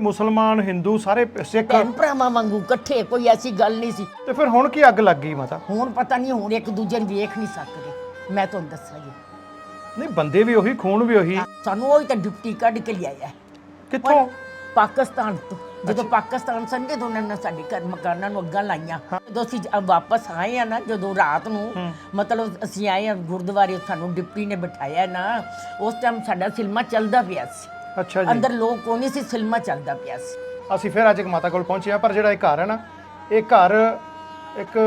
ਮੁਸਲਮਾਨ ਹਿੰਦੂ ਸਾਰੇ ਸਿੱਖ ਭੈਣ ਭਰਾਵਾਂ ਵਾਂਗੂ ਇਕੱਠੇ ਕੋਈ ਐਸੀ ਗੱਲ ਨਹੀਂ ਸੀ। ਤੇ ਫਿਰ ਹੁਣ ਕੀ ਅੱਗ ਲੱਗ ਗਈ ਮਾਤਾ? ਹੁਣ ਪਤਾ ਨਹੀਂ ਹੁਣ ਇੱਕ ਦੂਜੇ ਨੂੰ ਵੇਖ ਨਹੀਂ ਸਕਦੇ। ਮੈਂ ਤੁਹਾਨੂੰ ਦੱਸਾਂ ਜੀ। ਨਹੀਂ ਬੰਦੇ ਵੀ ਉਹੀ ਖੂਨ ਵੀ ਉਹੀ। ਸਾਨੂੰ ਉਹ ਹੀ ਤਾਂ ਡਿਪਟੀ ਕੱਢ ਕੇ ਲਿਆਇਆ। ਕਿੱਥੋਂ? ਪਾਕਿਸਤਾਨ ਤੋਂ। ਜਦੋਂ ਪਾਕਿਸਤਾਨ ਸੰਗੇ ਤੋਂ ਉਹਨਾਂ ਨੇ ਸਾਡੇ ਘਰ ਮਕਾਨਾਂ ਨੂੰ ਅੱਗਾਂ ਲਾਈਆਂ। ਜਦੋਂ ਅਸੀਂ ਜ- ਵਾਪਸ ਆਏ ਆ ਨਾ ਜਦੋਂ ਰਾਤ ਨੂੰ ਮਤਲਬ ਅਸੀਂ ਆਏ ਆ ਗੁਰਦੁਆਰੇ ਸਾਨੂੰ ਡਿਪਟੀ ਨੇ ਬਿਠਾਇਆ ਨਾ ਉਸ ਟਾਈਮ ਸਾਡਾ ਸਿਲਮਾ ਚੱਲਦਾ ਪਿਆ ਸੀ। ਅੱਛਾ ਜੀ। ਅੰਦਰ ਲੋਕ ਕੋਈ ਨਹੀਂ ਸੀ ਸਿਲਮਾ ਚੱਲਦਾ ਪਿਆ ਸੀ। ਅਸੀਂ ਫਿਰ ਅੱਜ ਇੱਕ ਮਾਤਾ ਕੋਲ ਪਹੁੰਚੇ ਹਾਂ ਪਰ ਜਿਹੜਾ ਇਹ ਘਰ ਹੈ ਨਾ ਇਹ ਘਰ ਇੱਕ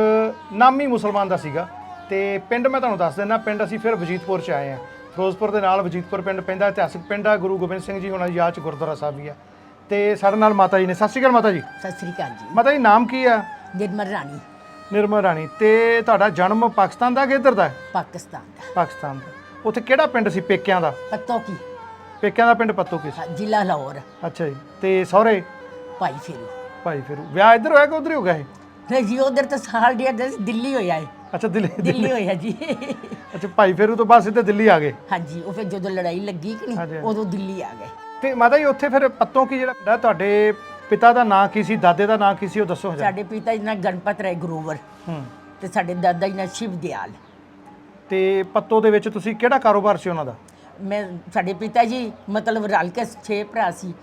ਨਾਮੀ ਮੁਸਲਮਾਨ ਦਾ ਸੀਗਾ। ਤੇ ਪਿੰਡ ਮੈਂ ਤੁਹਾਨੂੰ ਦੱਸ ਦਿੰਦਾ ਪਿੰਡ ਅਸੀਂ ਫਿਰ ਵਜੀਦਪੁਰ ਚ ਆਏ ਹਾਂ। ਫਿਰੋਜ਼ਪੁਰ ਦੇ ਨਾਲ ਵਜੀਦਪੁਰ ਪਿੰਡ ਪੈਂਦਾ ਇਤਿਹਾਸਕ ਪਿੰਡ ਆ ਗੁਰੂ ਗੋਬਿੰਦ ਸਿੰਘ ਜੀ ਹੁਣਾਂ ਦੀ ਯਾਦ ਚ ਗੁਰਦੁਆਰਾ ਸਾਹਿਬ ਵੀ ਆ। ਤੇ ਸਾਡੇ ਨਾਲ ਮਾਤਾ ਜੀ ਨੇ। ਸਤਿ ਸ਼੍ਰੀ ਅਕਾਲ ਮਾਤਾ ਜੀ। ਸਤਿ ਸ੍ਰੀ ਅਕਾਲ ਜੀ। ਮਾਤਾ ਜੀ ਨਾਮ ਕੀ ਆ? ਨਿਰਮਲ ਰਾਣੀ। ਨਿਰਮਲ ਰਾਣੀ। ਤੇ ਤੁਹਾਡਾ ਜਨਮ ਪਾਕਿਸਤਾਨ ਦਾ ਕਿ ਇੱਧਰ ਦਾ? ਹੈ? ਪਾਕਿਸਤਾਨ ਦਾ। ਪਾਕਿਸਤਾਨ ਦਾ। ਉੱਥੇ ਕਿਹੜਾ ਪਿੰਡ ਸੀ ਪੇਕਿਆਂ ਦਾ? ਪੱਤੋ ਕੀ ਪੇਕਿਆਂ ਦਾ ਪਿੰਡ ਪੱਤੋ ਕਿਸ? ਹਾਂ, ਜ਼ਿਲ੍ਹਾ ਲਾਹੌਰ। ਅੱਛਾ ਜੀ ਤੇ ਸਹੁਰੇ? ਭਾਈ ਫੇਰੂ। ਭਾਈ ਫਿਰ। ਵਿਆਹ ਇੱਧਰ ਹੋਇਆ ਕਿ ਉੱਧਰ ਹੀ ਹੋ ਗਿਆ ਇਹ? ਨਹੀਂ ਜੀ ਉਧਰ ਤਾਂ ਸਾਲ ਡੇਢ ਦੇ ਦਿੱਲੀ ਹੋਇਆ ਹੈ ਅੱਛਾ ਦਿੱਲੀ ਦਿੱਲੀ। ਹੋਇਆ ਜੀ। ਅੱਛਾ ਭਾਈ ਫੇਰੂ ਤੋਂ ਬਾਅਦ ਸਿੱਧੇ ਦਿੱਲੀ ਆ ਗਏ? ਹਾਂਜੀ ਉਹ ਫਿਰ ਜਦੋਂ ਲੜਾਈ ਲੱਗੀ ਕਿ ਹਾਂਜੀ, ਨਹੀਂ ਹਾਂਜੀ। ਉਦੋਂ ਦਿੱਲੀ ਆ ਗਏ। ਤੇ ਮਾਤਾ ਜੀ ਉੱਥੇ ਫਿਰ ਪੱਤੋਂ ਕੀ ਜਿਹੜਾ ਪਿੰਡ ਤੁਹਾਡੇ ਪਿਤਾ ਦਾ ਨਾਂ ਕੀ ਸੀ ਦਾਦੇ ਦਾ ਨਾਂ ਕੀ ਸੀ ਉਹ ਦੱਸੋ ਹਜਾ। ਸਾਡੇ ਪਿਤਾ ਜੀ ਨਾਲ ਗਣਪਤ ਰਾਏ ਗਰੋਵਰ। ਹੂੰ। ਤੇ ਸਾਡੇ ਦਾਦਾ ਜੀ ਨਾਲ ਸ਼ਿਵ ਦਿਆਲ। ਤੇ ਪੱਤੋ ਦੇ ਵਿੱਚ ਤੁਸੀਂ ਕਿਹੜਾ ਕਾਰੋਬਾਰ ਸੀ ਉਹਨਾਂ ਦਾ? ਮੈਂ ਸਾਡੇ ਪਿਤਾ ਜੀ ਮਤਲਬ ਰਲ ਕੇ ਛੇ ਭਰਾ ਸੀ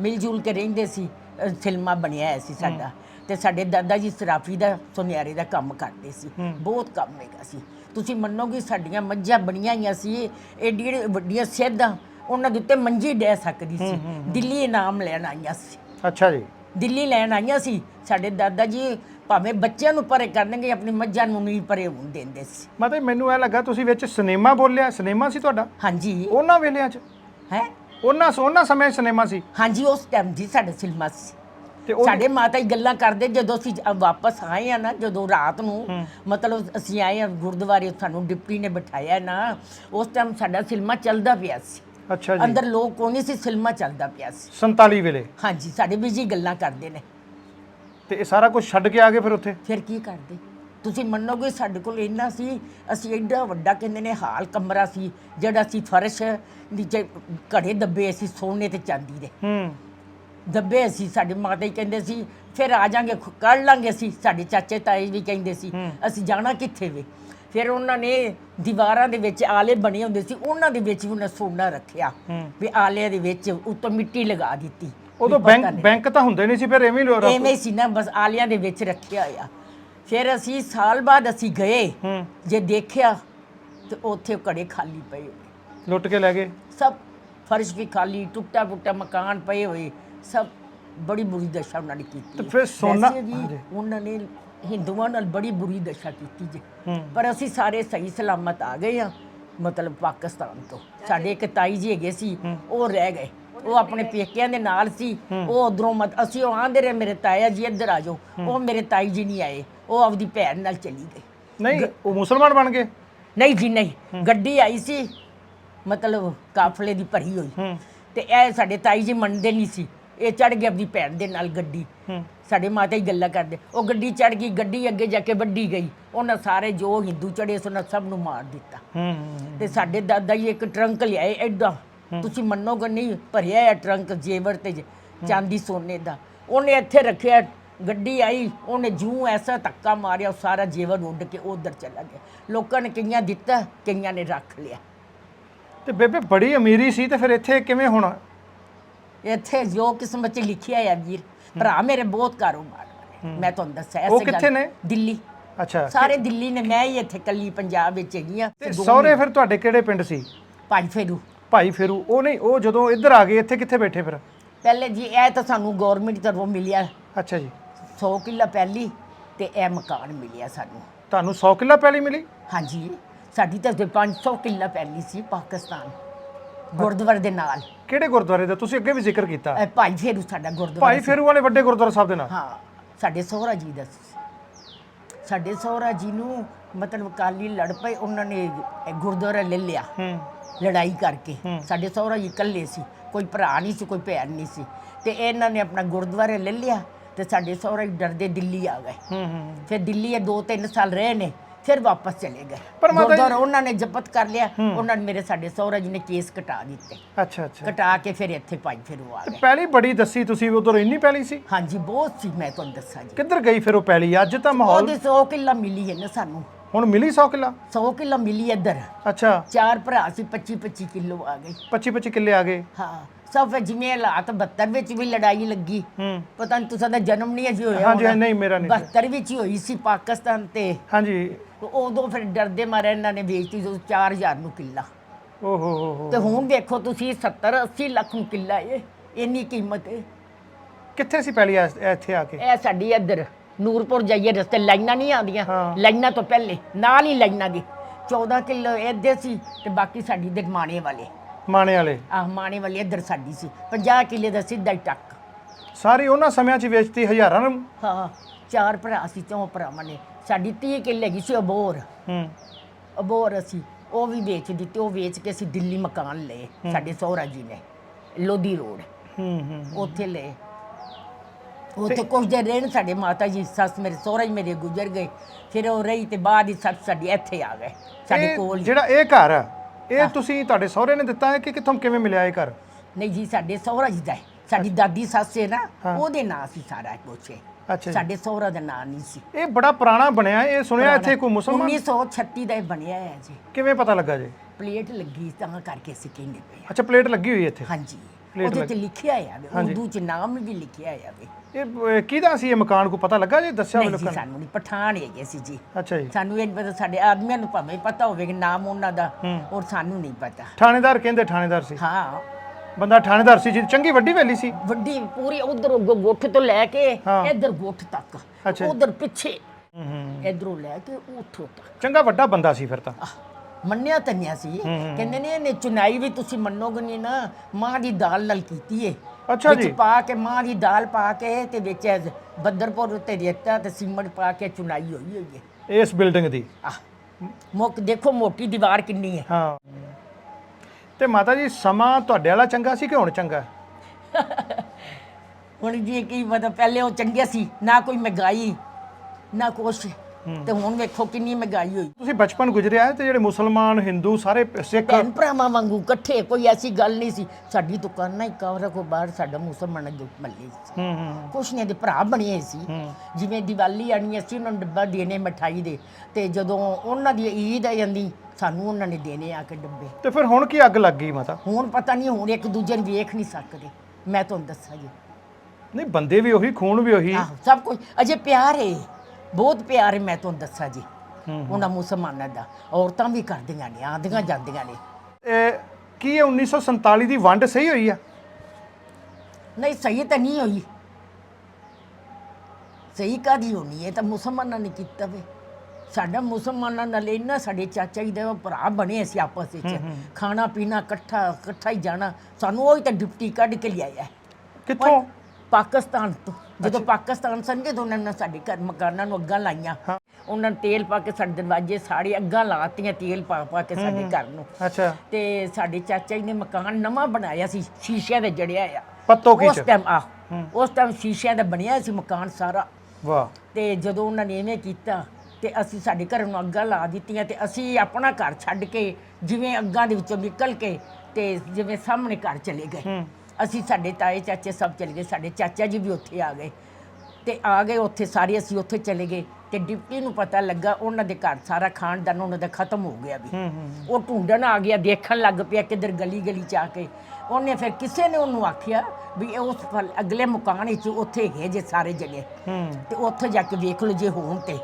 ਮਿਲ ਜੁਲ ਕੇ ਰਹਿੰਦੇ ਸੀ ਅਹ ਫਿਲਮਾਂ ਬਣਿਆ ਹੋਇਆ ਸੀ ਸਾਡਾ। ਤੇ ਸਾਡੇ ਦਾਦਾ ਜੀ ਸਰਾਫੀ ਦਾ ਸੁਨਿਆਰੇ ਦਾ ਕੰਮ ਕਰਦੇ ਸੀ। ਬਹੁਤ ਕੰਮ ਹੈਗਾ ਸੀ। ਤੁਸੀਂ ਮੰਨੋਗੇ ਸਾਡੀਆਂ ਮੱਝਾਂ ਬਣੀਆਂ ਹੋਈਆਂ ਸੀ ਏਡੀਆਂ ਵੱਡੀਆਂ ਸਿੱਧਾਂ ਉਹਨਾਂ ਦੇ ਉੱਤੇ ਮੰਜੀ ਡੈ ਸਕਦੀ ਸੀ। ਦਿੱਲੀ ਇਨਾਮ ਲੈਣ ਆਈਆਂ ਸੀ। ਅੱਛਾ ਜੀ। ਦਿੱਲੀ ਲੈਣ ਆਈਆਂ ਸੀ। ਸਾਡੇ ਦਾਦਾ ਜੀ ਭਾਵੇਂ ਬੱਚਿਆਂ ਨੂੰ ਪਰੇ ਕਰਨਗੇ ਆਪਣੀ ਮੱਝਾਂ ਨੂੰ ਨਹੀਂ ਪਰੇ ਹੋਣ ਦਿੰਦੇ ਸੀ। ਮਾਤਾ ਜੀ ਮੈਨੂੰ ਇਹ ਲੱਗਾ ਤੁਸੀਂ ਵਿੱਚ ਸਿਨੇਮਾ ਬੋਲਿਆ ਸਿਨੇਮਾ ਸੀ ਤੁਹਾਡਾ? ਹਾਂਜੀ। ਉਹਨਾਂ ਵੇਲਿਆਂ 'ਚ? ਹੈ? ਉਹਨਾਂ ਉਹਨਾਂ ਸਮੇਂ ਸਿਨੇਮਾ ਸੀ? ਹਾਂਜੀ ਉਸ ਟਾਈਮ ਜੀ ਸਾਡੇ ਸਿਲਮਾ ਸੀ। ਤੇ ਉਹ ਸਾਡੇ ਮਾਤਾ ਹੀ ਗੱਲਾਂ ਕਰਦੇ ਜਦੋਂ ਅਸੀਂ ਵਾਪਸ ਆਏ ਆ ਨਾ ਜਦੋਂ ਰਾਤ ਨੂੰ ਮਤਲਬ ਅਸੀਂ ਆਏ ਆ ਗੁਰਦੁਆਰੇ ਸਾਨੂੰ ਡਿਪਟੀ ਨੇ ਬਿਠਾਇਆ ਨਾ ਉਸ ਟਾਈਮ ਸਾਡਾ ਸਿਲਮਾ ਚੱਲਦਾ ਪਿਆ ਸੀ। ਅੱਛਾ ਜੀ। ਅੰਦਰ ਲੋਕ ਕੋਈ ਨਹੀਂ ਸੀ ਸਿਲਮਾ ਚੱਲਦਾ ਪਿਆ ਸੀ। 47 ਵੇਲੇ? ਹਾਂਜੀ ਸਾਡੇ ਵੀ ਜੀ ਗੱਲਾਂ ਕਰਦੇ ਨੇ। ਤੇ ਇਹ ਸਾਰਾ ਕੁਝ ਛੱਡ ਕੇ ਆ ਗਏ ਫਿਰ ਉੱਥੇ? ਫਿਰ ਕੀ ਕਰਦੇ? ਤੁਸੀਂ ਮੰਨੋਗੇ ਸਾਡੇ ਕੋਲ ਇੰਨਾ ਸੀ ਅਸੀਂ ਐਡਾ ਵੱਡਾ ਕਹਿੰਦੇ ਨੇ ਹਾਲ ਕਮਰਾ ਸੀ ਜਿਹੜਾ ਸੀ ਫਰਸ਼ ਨੀਚੇ ਘੜੇ ਦੱਬੇ ਸੀ ਸੋਨੇ ਤੇ ਚਾਂਦੀ ਦੇ। ਹੂੰ। ਦੱਬੇ ਸੀ ਸਾਡੇ ਮਾਤਾ ਹੀ ਕਹਿੰਦੇ ਸੀ ਫਿਰ ਆ ਜਾਾਂਗੇ ਕੱਢ ਲਾਂਗੇ ਅਸੀਂ। ਸਾਡੇ ਚਾਚੇ ਤਾਏ ਵੀ ਕਹਿੰਦੇ ਸੀ ਅਸੀਂ ਜਾਣਾ ਕਿੱਥੇ ਵੇ? ਫਿਰ ਉਹਨਾਂ ਨੇ ਦੀਵਾਰਾਂ ਦੇ ਵਿੱਚ ਆਲੇ ਬਣੇ ਹੁੰਦੇ ਸੀ ਉਹਨਾਂ ਦੇ ਵਿੱਚ ਵੀ ਉਹਨਾਂ ਸੋਨਾ ਰੱਖਿਆ ਵੀ ਆਲਿਆਂ ਦੇ ਵਿੱਚ ਉੱਤੋਂ ਮਿੱਟੀ ਲਗਾ ਦਿੱਤੀ। ਉਦੋਂ ਬੈਂਕ ਬੈਂਕ ਤਾਂ ਹੁੰਦੇ ਨਹੀਂ ਸੀ ਫਿਰ ਐਵੇਂ ਹੀ ਲੋ- ਐਵੇਂ ਸੀ ਨਾ ਬਸ ਆਲਿਆਂ ਦੇ ਵਿੱਚ ਰੱਖਿਆ ਹੋਇਆ ਫਿਰ ਅਸੀਂ ਸਾਲ ਬਾਅਦ ਅਸੀਂ ਗਏ ਹੂੰ। ਜੇ ਦੇਖਿਆ ਤੇ ਉੱਥੇ ਘੜੇ ਖਾਲੀ ਪਏ ਹੋਏ। ਲੁੱਟ ਕੇ ਲੈ ਗਏ? ਸਭ ਫਰਸ਼ ਵੀ ਖਾਲੀ ਟੁੱਟਾ ਟੁੱਟਾ ਮਕਾਨ ਪਏ ਹੋਏ ਸਭ ਬੜੀ ਬੁਰੀ ਦਸ਼ਾ ਉਹਨਾਂ ਨੇ ਕੀਤੀ ਤੇ ਫਿਰ ਸੋਨਾ- ਵੈਸੇ ਵੀ ਹਾਂਜੀ। ਉਹਨਾਂ ਨੇ ਹਿੰਦੂਆਂ ਨਾਲ ਬੜੀ ਬੁਰੀ ਦਸ਼ਾ ਕੀਤੀ ਜੇ। ਹੂੰ। ਪਰ ਅਸੀਂ ਸਾਰੇ ਸਹੀ ਸਲਾਮਤ ਆ ਗਏ ਆ ਮਤਲਬ ਪਾਕਿਸਤਾਨ ਤੋਂ। ਸਾਡੇ ਇੱਕ ਤਾਈ ਜੀ ਹੈਗੇ ਸੀ ਉਹ ਰਹਿ ਗਏ। ਉਹ ਆਪਣੇ ਪੇਕਿਆਂ ਦੇ ਨਾਲ ਸੀ। ਉਹ ਉਧਰੋਂ ਮਤ ਅਸੀਂ ਉਹ ਆਂਦੇ ਰਹੇ ਮੇਰੇ ਤਾਇਆ ਜੀ ਇੱਧਰ ਆ ਜਾਓ। ਉਹ ਮੇਰੇ ਤਾਈ ਜੀ ਨਹੀਂ ਆਏ। ਉਹ ਆਪਦੀ ਭੈਣ ਨਾਲ ਚਲੀ ਗਈ ਨਹੀਂ ਉਹ ਮੁਸਲਮਾਨ ਬਣ ਗਏ? ਨਹੀਂ ਜੀ ਨਹੀਂ। ਗੱਡੀ ਆਈ ਸੀ ਮਤਲਬ ਕਾਫਲੇ ਦੀ ਭਰੀ ਹੋਈ। ਤੇ ਇਹ ਸਾਡੇ ਤਾਈ ਜੀ ਮੰਨਦੇ ਨਹੀਂ ਸੀ। ਇਹ ਚੜ ਗਿਆ ਆਪਣੀ ਭੈਣ ਦੇ ਨਾਲ ਗੱਡੀ। ਸਾਡੇ ਮਾਤਾ ਹੀ ਗੱਲਾਂ ਕਰਦੇ। ਉਹ ਗੱਡੀ ਚੜ ਗਈ ਗੱਡੀ ਅੱਗੇ ਜਾ ਕੇ ਵੱਡੀ ਗਈ। ਉਹਨਾਂ ਸਾਰੇ ਜੋ ਹਿੰਦੂ ਚੜੇ ਸੀ ਉਹਨਾਂ ਸਭ ਨੂੰ ਮਾਰ ਦਿੱਤਾ। ਤੇ ਸਾਡੇ ਦਾਦਾ ਜੀ ਇੱਕ ਟਰੰਕ ਲਿਆਏ ਐਡਾ ਤੁਸੀਂ ਮੰਨੋਗੇ ਨਹੀਂ ਭਰਿਆ ਹੈ ਟਰੰਕ ਜੇਵਰ ਤੇ ਜ- ਚਾਂਦੀ ਸੋਨੇ ਦਾ। ਉਹਨੇ ਇੱਥੇ ਰੱਖਿਆ ਗੱਡੀ ਆਈ ਉਹਨੇ ਜੂ ਐਸਾ ਧੱਕਾ ਮਾਰਿਆ ਉਹ ਸਾਰਾ ਜੇਵਰ ਉੱਡ ਕੇ ਉਧਰ ਚਲਾ ਗਿਆ। ਲੋਕਾਂ ਨੇ ਕਈਆਂ ਦਿੱਤਾ ਕਈਆਂ ਨੇ ਰੱਖ ਲਿਆ। ਤੇ ਬੇਬੇ ਬੜੀ ਅਮੀਰੀ ਸੀ ਤੇ ਫਿਰ ਇੱਥੇ ਕਿਵੇਂ ਹੋਣਾ? ਇੱਥੇ ਜੋ ਕਿਸਮਤ ਚ ਲਿਖਿਆ ਹੈ ਵੀਰ ਭਰਾ ਮੇਰੇ ਬਹੁਤ ਕਾਰੋਬਾਰ ਵਾਲੇ ਮੈਂ ਤੁਹਾਨੂੰ ਦੱਸਿਆ ਉਹ ਐਸੇ ਗੱਲ- ਕਿੱਥੇ ਨੇ? ਦਿੱਲੀ। ਅੱਛਾ। ਸਾਰੇ ਦਿੱਲੀ ਨੇ ਮੈਂ ਹੀ ਇੱਥੇ ਕੱਲੀ ਪੰਜਾਬ ਵਿੱਚ ਹੈਗੀ ਆ ਤੇ ਸਹੁਰੇ ਫਿਰ ਤੁਹਾਡੇ ਕਿਹੜੇ ਪਿੰਡ ਸੀ? ਪੰਜ ਫੇਰੂ। ਭਾਈ ਫੇਰੂ ਉਹ ਨਹੀਂ ਉਹ ਜਦੋਂ ਇੱਧਰ ਆ ਗਏ ਇੱਥੇ ਕਿੱਥੇ ਬੈਠੇ ਫਿਰ? ਪਹਿਲੇ ਜੀ ਇਹ ਤਾਂ ਸਾਨੂੰ ਗਵਰਨਮੈਂਟ ਤਰਫੋਂ ਮਿਲਿਆ। ਅੱਛਾ ਜੀ। 100 ਕਿੱਲਾ ਪਹਿਲੀ ਤੇ ਇਹ ਮਕਾਨ ਮਿਲਿਆ ਸਾਨੂੰ। ਤੁਹਾਨੂੰ 100 ਕਿੱਲਾ ਪੈਲੀ ਮਿਲੀ? ਹਾਂਜੀ। ਸਾਡੀ ਤਾਂ ਉੱਥੇ 500 ਕਿੱਲਾ ਪਹਿਲੀ ਸੀ ਪਾਕਿਸਤਾਨ। ਗੁਰਦੁਆਰੇ ਦੇ ਨਾਲ। ਕਿਹੜੇ ਗੁਰਦੁਆਰੇ ਦਾ? ਤੁਸੀਂ ਅੱਗੇ ਵੀ ਜ਼ਿਕਰ ਕੀਤਾ। ਇਹ ਭਾਈ ਫੇਰੂ ਸਾਡਾ ਗੁਰਦੁਆਰਾ ਭਾਈ ਫੇਰੂ ਵਾਲੇ ਵੱਡੇ ਗੁਰਦੁਆਰਾ ਸਾਹਿਬ ਦੇ ਨਾਲ? ਹਾਂ ਸਾਡੇ ਸਹੁਰਾ ਜੀ ਦਾ ਸੀ। ਸਾਡੇ ਸਹੁਰਾ ਜੀ ਨੂੰ ਮਤਲਬ ਕਾਲੀ ਲੜ ਪਏ ਉਹਨਾਂ ਨੇ ਇਹ ਗੁਰਦੁਆਰਾ ਲੈ ਲਿਆ। ਹੂੰ। ਲੜਾਈ ਕਰਕੇ। ਸਾਡੇ ਸਹੁਰਾ ਜੀ ਇਕੱਲੇ ਸੀ ਕੋਈ ਭਰਾ ਨਹੀਂ ਸੀ ਕੋਈ ਭੈਣ ਨਹੀਂ ਸੀ। ਤੇ ਇਹਨਾਂ ਨੇ ਆਪਣਾ ਗੁਰਦੁਆਰਾ ਲੈ ਲਿਆ ਤੇ ਸਾਡੇ ਸਹੁਰਾ ਜੀ ਡਰਦੇ ਦਿੱਲੀ ਆ ਗਏ। ਫਿਰ ਦਿੱਲੀ ਇਹ ਦੋ ਤਿੰਨ ਸਾਲ ਰਹੇ ਨੇ ਫਿਰ ਵਾਪਸ ਚਲੇ ਗਏ। ਪਰ ਮਾਤਾ ਉਹਨਾਂ ਨੇ ਜ਼ਬਤ ਕਰ ਲਿਆ ਉਹਨਾਂ ਨੇ ਮੇਰੇ ਸਾਡੇ ਸਹੁਰਾ ਜੀ ਨੇ ਕੇਸ ਕਟਾ ਦਿੱਤੇ। ਅੱਛਾ ਅੱਛਾ। ਕਟਾ ਕੇ ਫਿਰ ਇੱਥੇ ਭਾਈ ਫਿਰ ਉਹ ਆ ਗਏ। ਪਹਿਲੀ ਬੜੀ ਦੱਸੀ ਤੁਸੀਂ ਉਧਰ ਇੰਨੀ ਪਹਿਲੀ ਸੀ? ਹਾਂਜੀ ਬਹੁਤ ਸੀ ਮੈਂ ਤੁਹਾਨੂੰ ਦੱਸਾਂ ਜੀ। ਕਿੱਧਰ ਗਈ ਫਿਰ ਉਹ ਪਹਿਲੀ? ਅੱਜ ਤਾਂ ਮਾਹੌਲ ਉਹਦੇ 100 ਕਿੱਲਾ ਮਿਲੀ ਹੈ ਨਾ ਸਾਨੂੰ। ਹੁਣ ਮਿਲੀ 100 ਕਿੱਲਾ? 100 ਕਿੱਲਾ ਮਿਲੀ ਇੱਧਰ। ਅੱਛਾ। ਚਾਰ ਭਰਾ ਸੀ 25 25 ਕਿਲੋ ਆ ਗਏ। 25 25 ਕਿੱਲੇ ਆ ਗਏ। ਹਾਂ ਸਭ ਫਿਰ ਜਿਵੇਂ ਹਾਲਾਤ 72 ਵਿੱਚ ਵੀ ਲੜਾਈ ਲੱਗੀ। ਹੂੰ। ਪਤਾ ਨਹੀਂ ਤੁਸੀਂ ਦਾ ਜਨਮ ਨਹੀਂ ਅਜੇ ਹੋਇਆ ਹਾਂਜੀ। ਨਹੀਂ ਮੇਰਾ ਨਹੀਂ। ਸੀ। 72 ਵਿੱਚ ਹੀ ਹੋਈ ਸੀ ਪਾਕਿਸਤਾਨ ਤੇ। ਹਾਂਜੀ। ਉਦੋਂ ਫਿਰ ਡਰਦੇ ਮਾਰੇ ਇਹਨਾਂ ਨੇ ਵੇਚਤੀ ਜੋ 4000 ਨੂੰ ਕਿੱਲਾ। ਓ ਹੋ ਹੋ। ਹੋ ਤੇ ਹੁਣ ਦੇਖੋ ਤੁਸੀਂ 70 80 ਲੱਖ ਨੂੰ ਕਿੱਲਾ ਏ ਇੰਨੀ ਕੀਮਤ ਏ। ਕਿੱਥੇ ਸੀ ਪਹਿਲੀ ਇੱਥੇ ਆ ਕੇ। ਇਹ ਸਾਡੀ ਇੱਧਰ। ਨੂਰਪੁਰ ਜਾਈਏ ਰਸਤੇ ਲਾਈਨਾਂ ਨਹੀਂ ਆਉਂਦੀਆਂ। ਹਾਂ। ਲਾਈਨਾਂ ਤੋਂ ਪਹਿਲੇ ਨਾਲ ਹੀ ਲਾਈਨਾਂ ਦੀ। 14 ਕਿਲੋ ਇੱਧਰ ਸੀ ਤੇ ਬਾਕੀ ਸਾਡੀ ਦੇ ਮਾਣੇ ਵਾਲੇ। ਮਾਣੇ ਵਾਲੇ। ਆਹ ਮਾਣੇ ਵਾਲੇ ਇੱਧਰ ਸਾਡੀ ਸੀ। 50 ਕਿੱਲੇ ਦਾ ਸਿੱਧਾ ਹੀ ਟੱਕ। ਸਾਰੀ ਉਹਨਾਂ ਸਮਿਆਂ 'ਚ ਵੇਚਤੀ ਹਜ਼ਾਰਾਂ ਨੂੰ। ਹਾਂ ਚਾਰ ਭਰਾ ਸੀ ਚੌਂ ਭਰਾਵਾਂ ਨੇ। ਸਾਡੀ 30 ਕਿੱਲੇ ਹੈਗੀ ਸੀ ਅਬੋਰ। ਹੂੰ। ਅਬੋਰ ਅਸੀਂ ਉਹ ਵੀ ਵੇਚ ਦਿੱਤੇ ਉਹ ਵੇਚ ਕੇ ਅਸੀਂ ਦਿੱਲੀ ਮਕਾਨ ਲਏ ਸਾਡੇ ਸਹੁਰਾ ਜੀ ਨੇ ਲੋਧੀ ਰੋਡ। ਹੂੰ ਹੂੰ। ਉੱਥੇ ਲਏ। ਉੱਥੇ ਕੁਝ ਦਿਨ ਰਹਿਣ ਸਾਡੇ ਮਾਤਾ ਜੀ ਸੱਸ ਮੇਰੇ ਸਹੁਰਾ ਜੀ ਮੇਰੇ ਗੁਜ਼ਰ ਗਏ। ਫਿਰ ਉਹ ਰਹੀ ਤੇ ਬਾਅਦ ਹੀ ਸੱਸ ਸਾਡੀ ਇੱਥੇ ਆ ਗਏ ਸਾਡੇ ਇਹ ਕੋਲ ਹੀ। ਜਿਹੜਾ ਇਹ ਘਰ ਆ ਇਹ ਤੁਸੀਂ ਤੁਹਾਡੇ ਸਹੁਰੇ ਨੇ ਦਿੱਤਾ ਹੈ ਕਿ ਕਿੱਥੋਂ ਕਿਵੇਂ ਮਿਲਿਆ ਇਹ ਘਰ? ਨਹੀਂ ਜੀ ਸਾਡੇ ਸਹੁਰਾ ਜੀ ਦਾ ਹੈ। ਸਾਡੀ ਦਾਦੀ ਸੱਸ ਹੈ ਨਾ ਉਹਦੇ ਨਾਂ ਸੀ ਸਾਰਾ ਕੁਛ ਅੱਛਾ ਜੀ। ਸਾਡੇ ਸਹੁਰਾ ਦਾ ਨਾਂ ਨਹੀਂ ਸੀ। ਇਹ ਬੜਾ ਪੁਰਾਣਾ ਬਣਿਆ ਇਹ ਸੁਣਿਆ ਇੱਥੇ ਕੋਈ ਮੁਸਲਮਾਨ? 1936 ਦਾ ਇਹ ਬਣਿਆ ਹੈ ਜੀ। ਕਿਵੇਂ ਪਤਾ ਲੱਗਾ ਜੀ? ਪਲੇਟ ਲੱਗੀ ਤਾਂ ਕਰਕੇ ਅਸੀਂ ਕਹਿੰਦੇ ਪਏ ਹਾਂ। ਅੱਛਾ ਪਲੇਟ ਲੱਗੀ ਹੋਈ ਇੱਥੇ? ਹਾਂਜੀ। ਉਹਦੇ। ਤੇ ਲਿਖਿਆ ਹੈ ਉਰਦੂ ਚ ਨਾਮ ਵੀ ਲਿਖਿਆ ਹੈ ਵੇ। ਇਹ ਅਹ, ਕਿਹਦਾ ਸੀ ਇਹ ਮਕਾਨ ਕੋ ਪਤਾ ਲੱਗਾ ਜੀ? ਦੱਸਿਆ ਨਹੀਂ ਹੋਵੇ ਜੀ ਲੋਕਾਂ ਸਾਨੂੰ ਨਹੀਂ ਪਠਾਨ ਹੈਗੇ ਸੀ ਜੀ। ਨੇ ਅੱਛਾ ਜੀ। ਸਾਨੂੰ ਇਹ ਨੀ ਪਤਾ ਸਾਡੇ ਆਦਮੀਆਂ ਨੂੰ ਭਾਵੇਂ ਪਤਾ ਹੋਵੇ ਕਿ ਨਾਮ ਉਹਨਾਂ ਦਾ। ਔਰ ਸਾਨੂੰ ਨਹੀਂ ਪਤਾ। ਥਾਣੇਦਾਰ ਕਹਿੰਦੇ ਥਾਣੇਦਾਰ ਸੀ। ਹਾਂ। ਬੰਦਾ ਥਾਣੇਦਾਰ ਸੀ ਜੀ ਚੰਗੀ ਵੱਡੀ ਵੇਲੀ ਸੀ। ਵੱਡੀ ਪੂਰੀ ਉਧਰ ਗੋਠ ਤੋਂ ਲੈ ਕੇ ਹਾਂ। ਇੱਧਰ ਗੋਠ ਤੱਕ ਅੱਛਾ ਜੀ। ਉਧਰ ਪਿੱਛੇ। ਹੂੰ ਹੂੰ। ਇਧਰੋਂ ਲੈ ਕੇ ਉੱਥੋਂ ਤੱਕ। ਚੰਗਾ ਵੱਡਾ ਬੰਦਾ ਸੀ ਫਿਰ ਤਾਂ। ਆਹ, ਮੰਨਿਆ ਤੰਨਿਆ ਸੀ ਕਹਿੰਦੇ ਨੇ ਇਹਨੇ ਚੁਨਾਈ ਵੀ ਤੁਸੀਂ ਮੰਨੋਗੇ ਨਹੀਂ ਨਾ ਮਾਂ ਦੀ ਦਾਲ ਨਾਲ ਕੀਤੀ ਏ। ਅੱਛਾ ਵਿੱਚ ਜੀ। ਪਾ ਕੇ ਮਾਂ ਦੀ ਦਾਲ ਪਾ ਕੇ ਤੇ ਵਿੱਚ ਬੱਦਰਪੁਰ ਉੱਤੇ ਰੇਤਾ ਤੇ ਸੀਮਟ ਪਾ ਕੇ ਚੁਨਾਈ ਹੋਈ ਹੋਈ ਹੈ ਇਸ ਬਿਲਡਿੰਗ ਦੀ? ਆਹ ਮੁੱਕ ਦੇਖੋ ਮੋਟੀ ਦੀਵਾਰ ਕਿੰਨੀ ਹੈ ਹਾਂ। ਤੇ ਮਾਤਾ ਜੀ ਸਮਾਂ ਤੁਹਾਡੇ ਵਾਲਾ ਚੰਗਾ ਸੀ ਕਿ ਹੁਣ ਚੰਗਾ? ਹੁਣ ਜੀ ਕੀ ਮਤਲਬ ਪਹਿਲੇ ਉਹ ਚੰਗੇ ਸੀ ਨਾ ਕੋਈ ਮਹਿੰਗਾਈ ਨਾ ਕੁਛ। ਤੇ ਹੁਣ ਵੇਖੋ ਕਿੰਨੀ ਮਹਿੰਗਾਈ ਹੋਈ। ਤੁਸੀਂ ਬਚਪਨ ਗੁਜ਼ਰਿਆ ਹੈ ਤੇ ਜਿਹੜੇ ਮੁਸਲਮਾਨ ਹਿੰਦੂ ਸਾਰੇ ਸਿੱਖ ਭੈਣ ਭਰਾਵਾਂ ਵਾਂਗੂ ਇਕੱਠੇ ਕੋਈ ਐਸੀ ਗੱਲ ਨਹੀਂ ਸੀ। ਸਾਡੀ ਦੁਕਾਨਾਂ ਹੀ ਕਵਰ ਕੋ ਬਾਹਰ ਸਾਡਾ ਮੁਸਲਮਾਨਾਂ ਦੇ ਮੱਲੇ ਸੀ। ਹੂੰ ਹੂੰ ਕੁਛ ਨੇ ਦੇ ਭਰਾ ਬਣੇ ਸੀ। ਜਿਵੇਂ ਦੀਵਾਲੀ ਆਣੀ ਅਸੀਂ ਉਹਨਾਂ ਨੂੰ ਡੱਬਾ ਦੇਣੇ ਮਠਾਈ ਦੇ। ਤੇ ਜਦੋਂ ਉਹਨਾਂ ਦੀ ਈਦ ਆ ਜਾਂਦੀ ਸਾਨੂੰ ਉਹਨਾਂ ਨੇ ਦੇਣੇ ਆ ਕੇ ਡੱਬੇ। ਤੇ ਫਿਰ ਹੁਣ ਕੀ ਅੱਗ ਲੱਗ ਗਈ ਮਾਤਾ? ਹੁਣ ਪਤਾ ਨਹੀਂ ਹੁਣ ਇੱਕ ਦੂਜੇ ਨੂੰ ਵੇਖ ਨਹੀਂ ਸਕਦੇ। ਮੈਂ ਤੁਹਾਨੂੰ ਦੱਸਾਂ ਜੀ। ਨਹੀਂ ਬੰਦੇ ਵੀ ਉਹੀ ਖੂਨ ਵੀ ਉਹੀ। ਆਹੋ ਸਭ ਕੁਝ ਅਜੇ ਪਿਆਰ ਹੈ ਬਹੁਤ ਪਿਆਰ ਹੈ ਮੈਂ ਤੁਹਾਨੂੰ ਦੱਸਾਂ ਜੀ। ਉਹਨਾਂ ਮੁਸਲਮਾਨਾਂ ਦਾ। ਔਰਤਾਂ ਵੀ ਕਰਦੀਆਂ ਨੇ ਆਂਦੀਆਂ ਜਾਂਦੀਆਂ ਨੇ। ਇਹ ਕੀ ਇਹ 1947 ਦੀ ਵੰਡ ਸਹੀ ਹੋਈ ਆ? ਨਹੀਂ ਸਹੀ ਤਾਂ ਨਹੀਂ ਹੋਈ। ਸਹੀ ਕਾਦੀ ਹੋਣੀ ਹੈ ਤਾਂ ਮੁਸਲਮਾਨਾਂ ਨੇ ਕੀਤਾ ਵੇ। ਸਾਡਾ ਮੁਸਲਮਾਨਾਂ ਨਾਲ ਇੰਨਾ ਸਾਡੇ ਚਾਚਾ ਜੀ ਦੇ ਉਹ ਭਰਾ ਬਣੇ ਸੀ ਆਪਸ ਵਿੱਚ। ਖਾਣਾ ਪੀਣਾ ਇਕੱਠਾ ਇਕੱਠਾ ਹੀ ਜਾਣਾ। ਸਾਨੂੰ ਉਹ ਹੀ ਤਾਂ ਡਿਪਟੀ ਕੱਢ ਕੇ ਲਿਆਇਆ। ਕਿੱਥੋਂ? ਪਾਕਿਸਤਾਨ ਤੋਂ। ਜਦੋਂ ਪਾਕਿਸਤਾਨ ਸੰਗੇ ਤੋਂ ਉਹਨਾਂ ਨੇ ਸਾਡੇ ਘਰ ਮਕਾਨਾਂ ਨੂੰ ਅੱਗਾਂ ਲਾਈਆਂ। ਉਹਨਾਂ ਨੇ ਤੇਲ ਪਾ ਕੇ ਸਾਡੇ ਦਰਵਾਜ਼ੇ ਸਾੜੇ ਅੱਗਾਂ ਲਾਤੀਆਂ ਤੇਲ ਪਾ ਪਾ ਕੇ ਸਾਡੇ ਘਰ ਨੂੰ। ਅੱਛਾ। ਤੇ ਸਾਡੇ ਚਾਚਾ ਜੀ ਨੇ ਮਕਾਨ ਨਵਾਂ ਬਣਾਇਆ ਸੀ ਸ਼ੀਸ਼ਿਆਂ ਦੇ ਜੜਿਆ ਆ। ਪੱਤੋ ਕੀ ਉਸ ਟਾਈਮ ਆ ਉਸ ਟਾਈਮ ਸ਼ੀਸ਼ਿਆਂ ਦਾ ਬਣਿਆ ਸੀ ਮਕਾਨ ਸਾਰਾ। ਵਾਹ। ਤੇ ਜਦੋਂ ਉਹਨਾਂ ਨੇ ਐਵੇਂ ਕੀਤਾ ਤੇ ਅਸੀਂ ਸਾਡੇ ਘਰ ਨੂੰ ਅੱਗਾਂ ਲਾ ਦਿੱਤੀਆਂ ਤੇ ਅਸੀਂ ਆਪਣਾ ਘਰ ਛੱਡ ਕੇ ਜਿਵੇਂ ਅੱਗਾਂ ਦੇ ਵਿੱਚੋਂ ਨਿਕਲ ਕੇ ਤੇ ਜਿਵੇਂ ਸਾਹਮਣੇ ਘਰ ਚਲੇ ਗਏ। ਅਸੀਂ ਸਾਡੇ ਤਾਏ ਚਾਚੇ ਸਭ ਚਲੇ ਗਏ ਸਾਡੇ ਚਾਚਾ ਜੀ ਵੀ ਉੱਥੇ ਆ ਗਏ। ਤੇ ਆ ਗਏ ਉੱਥੇ ਸਾਰੇ ਅਸੀਂ ਉੱਥੇ ਚਲੇ ਗਏ। ਤੇ ਡਿਪਟੀ ਨੂੰ ਪਤਾ ਲੱਗਾ ਉਹਨਾਂ ਦੇ ਘਰ ਸਾਰਾ ਖਾਨਦਾਨ ਉਹਨਾਂ ਦਾ ਖਤਮ ਹੋ ਗਿਆ ਵੀ। ਉਹ ਢੂੰਡਣ ਆ ਗਿਆ ਦੇਖਣ ਲੱਗ ਪਿਆ ਕਿੱਧਰ ਗਲੀ ਗਲੀ ਚ ਆ ਕੇ। ਉਹਨੇ ਫਿਰ ਕਿਸੇ ਨੇ ਉਹਨੂੰ ਆਖਿਆ ਵੀ ਇਹ ਉਸ ਫਲ- ਅਗਲੇ ਮਕਾਨ ਵਿੱਚ ਉੱਥੇ ਹੈਗੇ ਜੇ ਸਾਰੇ ਜਣੇ। ਤੇ ਉੱਥੇ ਜਾ ਕੇ ਵੇਖ ਲਓ ਜੇ ਹੋਣ ਤੇ।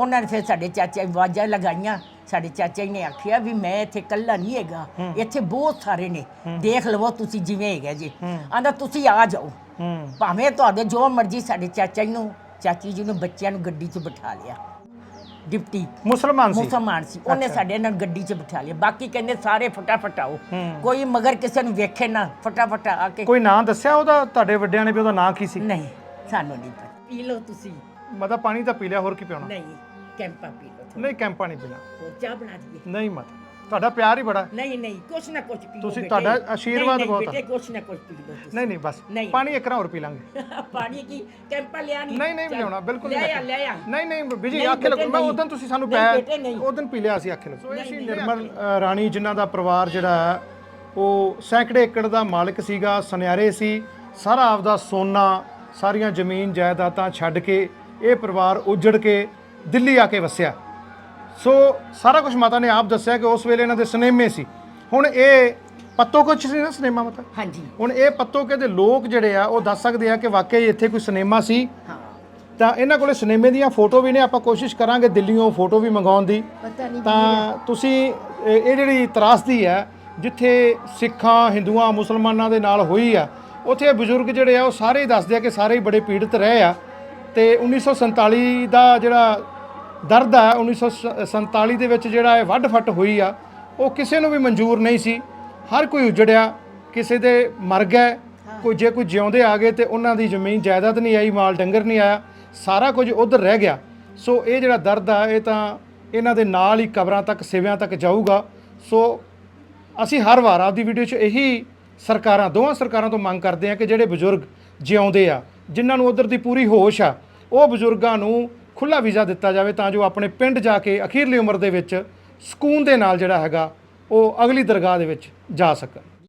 ਉਹਨਾਂ ਨੇ ਫਿਰ ਸਾਡੇ ਚਾਚਾ ਜੀ ਆਵਾਜ਼ਾਂ ਲਗਾਈਆਂ। ਸਾਡੇ ਚਾਚਾ ਜੀ ਨੇ ਆਖਿਆ ਵੀ ਮੈਂ ਇੱਥੇ ਇਕੱਲਾ ਨਹੀਂ ਹੈਗਾ। ਇੱਥੇ ਬਹੁਤ ਸਾਰੇ ਨੇ। ਦੇਖ ਲਵੋ ਤੁਸੀਂ ਜਿਵੇਂ ਹੈਗਾ ਜੀ। ਆਂਦਾ ਤੁਸੀਂ ਆ ਜਾਓ। ਭਾਵੇਂ ਤੁਹਾਡੇ ਜੋ ਮਰਜ਼ੀ ਸਾਡੇ ਚਾਚਾ ਜੀ ਨੂੰ ਚਾਚੀ ਜੀ ਨੂੰ ਬੱਚਿਆਂ ਨੂੰ ਗੱਡੀ 'ਚ ਬਿਠਾ ਲਿਆ। ਡਿਪਟੀ। ਮੁਸਲਮਾਨ ਸੀ। ਮੁਸਲਮਾਨ ਸੀ। ਉਹਨੇ ਸਾਡੇ ਨਾਲ ਗੱਡੀ 'ਚ ਬਿਠਾ ਲਿਆ। ਬਾਕੀ ਕਹਿੰਦੇ ਸਾਰੇ ਫਟਾਫਟ ਆਓ। ਕੋਈ ਮਗਰ ਕਿਸੇ ਨੂੰ ਵੇਖੇ ਨਾ ਫਟਾਫਟ ਆ ਕੇ ਕੋਈ ਨਾਂ ਦੱਸਿਆ ਉਹਦਾ? ਤੁਹਾਡੇ ਵੱਡਿਆਂ ਨੇ ਵੀ ਉਹਦਾ ਨਾਂ ਕੀ ਸੀ? ਨਹੀਂ ਸਾਨੂੰ ਨਹੀਂ ਪਤਾ। ਪੀ ਲਓ ਤੁਸੀਂ। ਮਤਲਬ ਪਾਣੀ ਤਾਂ ਪੀ ਲਿਆ ਹੋਰ ਕੀ ਪਿਉਣਾ? ਨਹੀਂ। ਕੈਂਪਾ ਪੀ ਲਓ ਥੋੜ੍ਹਾ। ਨਹੀਂ ਕੈਂਪਾ ਨਹੀਂ ਪੀਣਾ। ਹੋਰ ਚਾਹ ਬਣਾ ਦਈਏ। ਨਹੀਂ ਮਾਤਾ ਤੁਹਾਡਾ ਪਿਆਰ ਹੀ ਬੜਾ। ਨਹੀਂ ਨਹੀਂ ਕੁਛ ਨਾ ਕੁਛ ਪੀਓ ਤੁਸੀਂ-। ਤੁਹਾਡਾ ਆਸ਼ੀਰਵਾਦ ਨਹੀਂ, ਬਹੁਤ ਆ। ਬੇਟੇ ਕੁਛ ਨਾ ਕੁਛ ਪੀ ਲਓ ਤੁਸੀਂ ਨਹੀਂ ਨਹੀਂ ਬਸ। ਨਹੀਂ। ਪਾਣੀ ਇੱਕ ਨਾ ਹੋਰ ਪੀ ਲਾਂਗੇ। ਪਾਣੀ ਕੀ? ਕੈਂਪਾ ਲਿਆ ਨਹੀਂ। ਨਹੀਂ ਨਹੀਂ ਚੱਲ, ਲਿਆਉਣਾ ਬਿਲਕੁਲ ਲੈ ਨਹੀਂ ਆ ਲੈ ਆ। ਨਹੀਂ ਨਹੀਂ ਬੀਜੀ ਨਹੀਂ, ਆਖੇ ਲੱਗੋ ਮੈਂ ਨਹੀਂ। ਉਦੋਂ ਤੁਸੀਂ ਸਾਨੂੰ ਨਹੀਂ, ਪਿਆ ਬੇਟੇ, ਨਹੀਂ। ਉਦੋਂ ਪੀ ਲਿਆ ਸੀ ਆਖੇ ਲੱਗੋ ਸੋ ਇਹ ਸੀ ਨਿਰਮਲ ਅ, ਰਾਣੀ ਜਿਨ੍ਹਾਂ ਦਾ ਪਰਿਵਾਰ ਜਿਹੜਾ ਹੈ ਉਹ ਸੈਂਕੜੇ ਏਕੜ ਦਾ ਮਾਲਕ ਸੀਗਾ ਸੁਨਿਆਰੇ ਸੀ। ਸਾਰਾ ਆਪਦਾ ਸੋਨਾ ਸਾਰੀਆਂ ਜ਼ਮੀਨ ਜਾਇਦਾਦਾਂ ਛੱਡ ਕੇ ਇਹ ਪਰਿਵਾਰ ਉਜੜ ਕੇ ਦਿੱਲੀ ਆ ਕੇ ਵਸਿਆ। ਸੋ ਸਾਰਾ ਕੁਝ ਮਾਤਾ ਨੇ ਆਪ ਦੱਸਿਆ ਕਿ ਉਸ ਵੇਲੇ ਇਹਨਾਂ ਦੇ ਸਨੇਮੇ ਸੀ। ਹੁਣ ਇਹ ਪੱਤੋ ਕੁਛ ਸੀ ਨਾ ਸਨੇਮਾ ਮਤਲਬ ਹਾਂਜੀ। ਹੁਣ ਇਹ ਪੱਤੋਕੇ ਦੇ ਲੋਕ ਜਿਹੜੇ ਆ ਉਹ ਦੱਸ ਸਕਦੇ ਆ ਕਿ ਵਾਕਈ ਇੱਥੇ ਕੋਈ ਸਿਨੇਮਾ ਸੀ। ਹਾਂ। ਤਾਂ ਇਹਨਾਂ ਕੋਲੇ ਸਿਨੇਮੇ ਦੀਆਂ ਫੋਟੋ ਵੀ ਨੇ ਆਪਾਂ ਕੋਸ਼ਿਸ਼ ਕਰਾਂਗੇ ਦਿੱਲੀੋਂ ਫੋਟੋ ਵੀ ਮੰਗਾਉਣ ਦੀ। ਪਤਾ ਨਹੀਂ ਤਾਂ ਤੁਸੀਂ ਇਹ ਇਹ ਜਿਹੜੀ ਤਰਾਸਦੀ ਹੈ ਜਿੱਥੇ ਸਿੱਖਾਂ ਹਿੰਦੂਆਂ ਮੁਸਲਮਾਨਾਂ ਦੇ ਨਾਲ ਹੋਈ ਆ ਉੱਥੇ ਇਹ ਬਜ਼ੁਰਗ ਜਿਹੜੇ ਆ ਉਹ ਸਾਰੇ ਹੀ ਦੱਸਦੇ ਆ ਕਿ ਸਾਰੇ ਹੀ ਬੜੇ ਪੀੜਤ ਰਹੇ ਆ। ਤੇ 1947 ਦਾ ਜਿਹੜਾ ਦਰਦ ਆ 1947 ਦੇ ਵਿੱਚ ਜਿਹੜਾ ਇਹ ਵੱਡ ਫੱਟ ਹੋਈ ਆ ਉਹ ਕਿਸੇ ਨੂੰ ਵੀ ਮਨਜ਼ੂਰ ਨਹੀਂ ਸੀ। ਹਰ ਕੋਈ ਉਜੜਿਆ ਕਿਸੇ ਦੇ ਮਰ ਗਏ ਕੋਈ ਜੇ ਕੋਈ ਜਿਉਂਦੇ ਆ ਗਏ ਤੇ ਉਹਨਾਂ ਦੀ ਜ਼ਮੀਨ ਜਾਇਦਾਦ ਨਹੀਂ ਆਈ ਮਾਲ ਡੰਗਰ ਨਹੀਂ ਆਇਆ ਸਾਰਾ ਕੁਝ ਉਧਰ ਰਹਿ ਗਿਆ। ਸੋ ਇਹ ਜਿਹੜਾ ਦਰਦ ਆ ਇਹ ਤਾਂ ਇਹਨਾਂ ਦੇ ਨਾਲ ਹੀ ਕਬਰਾਂ ਤੱਕ ਸਿਵਿਆਂ ਤੱਕ ਜਾਊਗਾ। ਸੋ ਅਸੀਂ ਹਰ ਵਾਰ ਆਪਦੀ ਵੀਡੀਓ 'ਚ ਇਹੀ ਸਰਕਾਰਾਂ ਦੋਵਾਂ ਸਰਕਾਰਾਂ ਤੋਂ ਮੰਗ ਕਰਦੇ ਆ ਕਿ ਜਿਹੜੇ ਬਜ਼ੁਰਗ ਜਿਉਂਦੇ ਆ ਜਿਨ੍ਹਾਂ ਨੂੰ ਉਧਰ ਦੀ ਪੂਰੀ ਹੋਸ਼ ਆ, ਉਹ ਬਜ਼ੁਰਗਾਂ ਨੂੰ ਖੁੱਲਾ ਵੀਜ਼ਾ ਦਿੱਤਾ ਜਾਵੇ ਤਾਂ ਜੋ ਆਪਣੇ ਪਿੰਡ ਜਾ ਕੇ ਅਖੀਰਲੀ ਉਮਰ ਦੇ ਵਿੱਚ ਸਕੂਨ ਦੇ ਨਾਲ ਜਿਹੜਾ ਹੈਗਾ, ਉਹ ਅਗਲੀ ਦਰਗਾਹ ਦੇ ਵਿੱਚ ਜਾ ਸਕਣ।